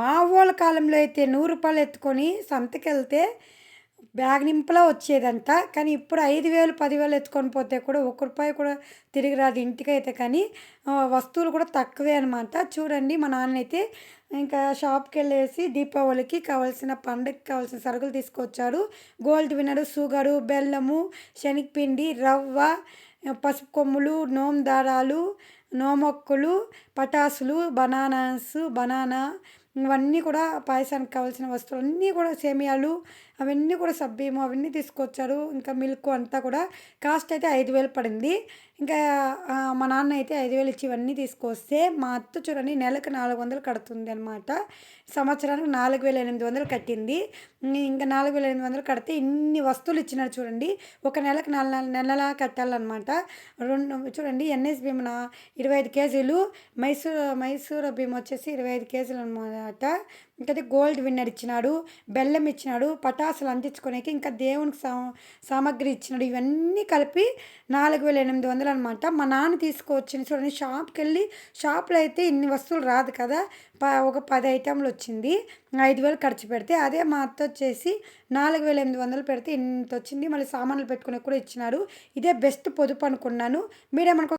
మా వాళ్ళ కాలంలో అయితే నూరు రూపాయలు ఎత్తుకొని సంతకెళ్తే బ్యాగ్ నింపలా వచ్చేదంట. కానీ ఇప్పుడు ఐదు వేలు పదివేలు ఎత్తుకొని పోతే కూడా ఒక రూపాయి కూడా తిరిగి రాదు ఇంటికైతే. కానీ వస్తువులు కూడా తక్కువే అనమాట చూడండి మా నాన్న అయితే ఇంకా షాప్కి వెళ్ళేసి దీపావళికి కావాల్సిన పండగకి కావాల్సిన సరుకులు తీసుకొచ్చాడు. గోల్డ్ వినరు షుగరు బెల్లము శనగపిండి రవ్వ పసుపు కొమ్ములు నోము దారాలు నోమొక్కులు పటాసులు బనానాస్ బనానా ఇవన్నీ కూడా పాయసానికి కావాల్సిన వస్తువులు అన్నీ కూడా సేమియాలు అవన్నీ కూడా సబ్బీము అవన్నీ తీసుకొచ్చారు. ఇంకా మిల్క్ అంతా కూడా కాస్ట్ అయితే ఐదు వేలు పడింది. ఇంకా మా నాన్న అయితే ఐదు వేలు ఇచ్చి ఇవన్నీ తీసుకొస్తే మా అత్త చూడండి నెలకు నాలుగు వందలు కడుతుంది అనమాట సంవత్సరానికి నాలుగు వేల ఎనిమిది వందలు కట్టింది. ఇంకా నాలుగు వేల ఎనిమిది వందలు కడితే ఇన్ని వస్తువులు ఇచ్చినారు చూడండి. ఒక నెలకు నాలుగు నాలుగు నెలలా కట్టాలన్నమాట. రెండు చూడండి ఎన్ఎస్ భీమ్ ఇరవై ఐదు కేజీలు. మైసూర్ మైసూర్ భీమ వచ్చేసి ఇరవై ఐదు కేజీలు అనమాట ఇంకా గోల్డ్ విన్నర్ ఇచ్చినాడు బెల్లం ఇచ్చినాడు పటాసులు అందించుకోనికి ఇంకా దేవునికి సా సామాగ్రి ఇచ్చినాడు. ఇవన్నీ కలిపి నాలుగు వేల ఎనిమిది వందలు అనమాట మా నాన్న తీసుకువచ్చింది చూడండి షాప్కి వెళ్ళి షాప్లో అయితే ఇన్ని వస్తువులు రాదు కదా. ప ఒక పది ఐటెంలు వచ్చింది. ఐదు వేలు ఖర్చు పెడితే అదే మా అత్త వచ్చేసి నాలుగు వేల ఎనిమిది వందలు పెడితే ఇంత వచ్చింది. మళ్ళీ సామాన్లు పెట్టుకునే కూడా ఇచ్చినారు ఇదే బెస్ట్ పొదుపు అనుకున్నాను. మీరేమనుకో